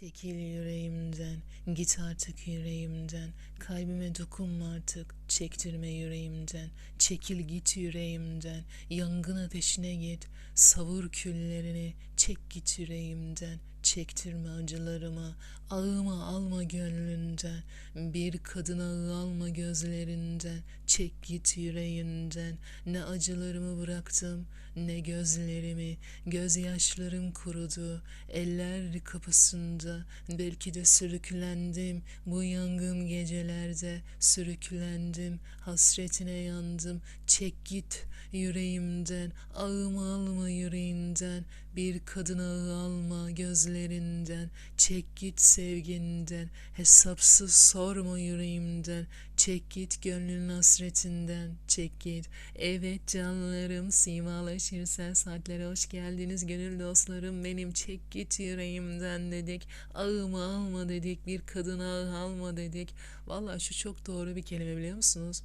Çekil yüreğimden, git artık yüreğimden, kalbime dokunma artık, çektirme yüreğimden, çekil git yüreğimden, yangın ateşine git, savur küllerini, çek git yüreğimden, çektirme acılarıma, ağıma alma gönlünden, bir kadın ağı alma gözlerinden, çek git yüreğinden, ne acılarımı bıraktım, ne gözlerimi, gözyaşlarım kurudu, eller kapısında, belki de sürüklendim, bu yangın gecelerde sürüklendim, hasretine yandım, çek git yüreğimden, ağımı alma yüreğinden, bir kadın ağı alma gözlerinden, çek git sevginden, hesapsız sorma yüreğimden, çek git gönlün hasretinden, çek git. Evet canlarım, simalaşırsa saatlere hoş geldiniz gönül dostlarım benim, çek git yüreğimden dedik, ağımı alma dedik, bir kadın ağı alma dedik. Valla şu çok doğru bir kelime biliyor musunuz?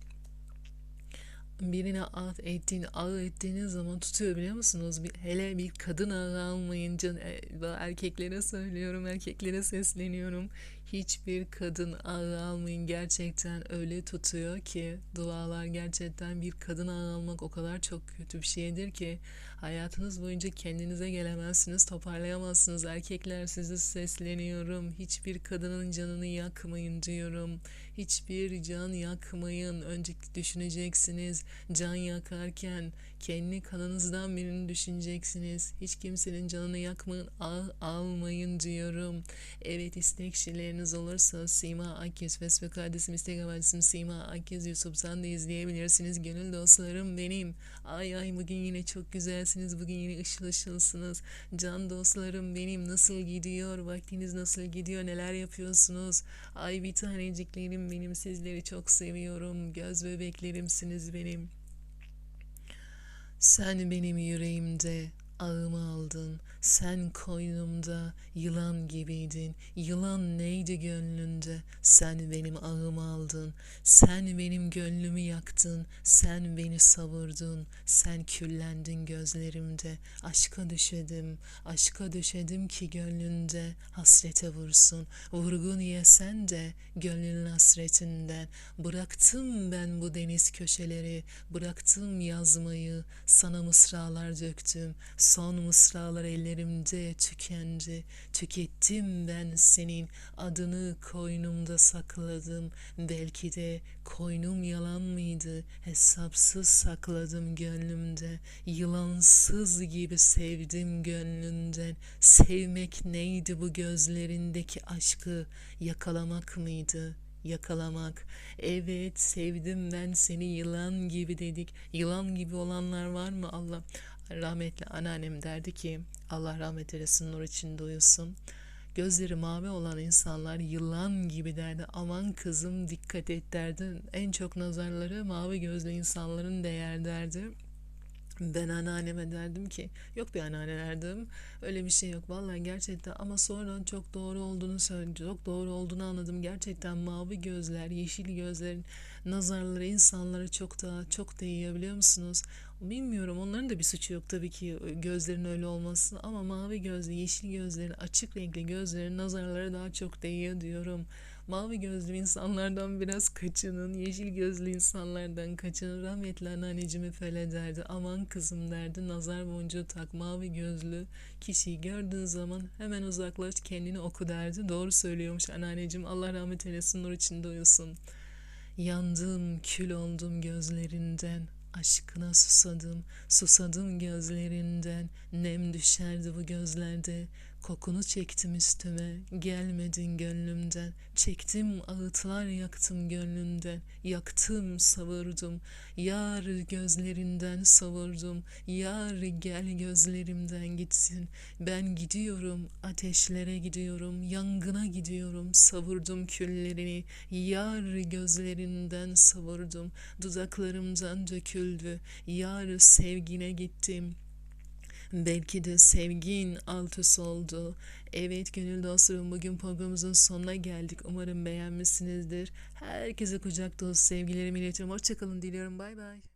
Birine at ettiğin, ağ ettiğiniz zaman tutuyor biliyor musunuz? Hele bir kadın ağı almayınca e, erkeklere söylüyorum, erkeklere sesleniyorum. Hiçbir kadın ağı almayın gerçekten öyle tutuyor ki dualar gerçekten bir kadın ağı almak o kadar çok kötü bir şeydir ki hayatınız boyunca kendinize gelemezsiniz, toparlayamazsınız. Erkekler sizi sesleniyorum. Hiçbir kadının canını yakmayın diyorum. Hiçbir can yakmayın. Önce düşüneceksiniz. Can yakarken kendi kanınızdan birini düşüneceksiniz. Hiç kimsenin canını yakmayın, ah almayın diyorum. Evet istekçileriniz olursa Sima Akyüz Facebook adresim, Instagram adresim Sima Akyüz YouTube'dan da izleyebilirsiniz. Gönül dostlarım benim. Ay ay bugün yine çok güzelsiniz. Bugün yine ışıl ışılsınız. Can dostlarım benim. Nasıl gidiyor? Vaktiniz nasıl gidiyor? Neler yapıyorsunuz? Ay bir taneciklerim benim. Sizleri çok seviyorum. Göz bebeklerimsiniz benim. Sen benim yüreğimde ağımı aldın. Sen koynumda yılan gibiydin. Yılan neydi gönlünde? Sen benim ağımı aldın. Sen benim gönlümü yaktın. Sen beni savurdun. Sen küllendin gözlerimde. Aşka düşedim. Aşka düşedim ki gönlünde hasrete vursun. Vurgun yesen de gönlün hasretinden. Bıraktım ben bu deniz köşeleri. Bıraktım yazmayı. Sana mısralar döktüm. Son mısralar ellerimde tükendi. Tükettim ben senin adını koynumda sakladım. Belki de koynum yalan mıydı? Hesapsız sakladım gönlümde. Yılansız gibi sevdim gönlünden. Sevmek neydi bu gözlerindeki aşkı yakalamak mıydı? yakalamak. Evet sevdim ben seni yılan gibi dedik. Yılan gibi olanlar var mı Allah? Rahmetli anneannem derdi ki Allah rahmet eylesin nur içinde uyusun. Gözleri mavi olan insanlar yılan gibi derdi. Aman kızım dikkat et derdi. En çok nazarları mavi gözlü insanların değer derdi. Ben anneanneme derdim ki yok bir anneanne derdim öyle bir şey yok vallahi gerçekten. Ama sonra çok doğru olduğunu söyledi çok doğru olduğunu anladım. Gerçekten mavi gözler yeşil gözlerin nazarları insanlara çok daha çok değiyor biliyor musunuz? Bilmiyorum onların da bir suçu yok tabii ki gözlerin öyle olması. Ama mavi gözlü yeşil gözlerin açık renkli gözlerin nazarlara daha çok değiyor diyorum Mavi gözlü insanlardan biraz kaçının, yeşil gözlü insanlardan kaçının. Rahmetli anneanneciğim hep öyle. Aman kızım derdi, nazar boncuğu tak, mavi gözlü kişiyi gördüğün zaman hemen uzaklaş, kendini oku derdi. Doğru söylüyormuş anneanneciğim. Allah rahmet eylesin, nur içinde uyusun. Yandım, kül oldum gözlerinden. Aşkına susadım, susadım gözlerinden. Nem düşerdi bu gözlerde. Kokunu çektim üstüme, gelmedin gönlümden. Çektim ağıtlar yaktım gönlümden. Yaktım, savurdum. Yar gözlerinden savurdum. Yar gel gözlerimden gitsin. Ben gidiyorum, ateşlere gidiyorum. Yangına gidiyorum, savurdum küllerini. Yar gözlerinden savurdum. Dudaklarımdan döküldü. Yar sevgine gittim. Belki de sevgin alt üst oldu. Evet gönül dostlarım bugün programımızın sonuna geldik. Umarım beğenmişsinizdir. Herkese kucak dolu sevgilerimi iletiyorum. Hoşçakalın diliyorum. Bay bay.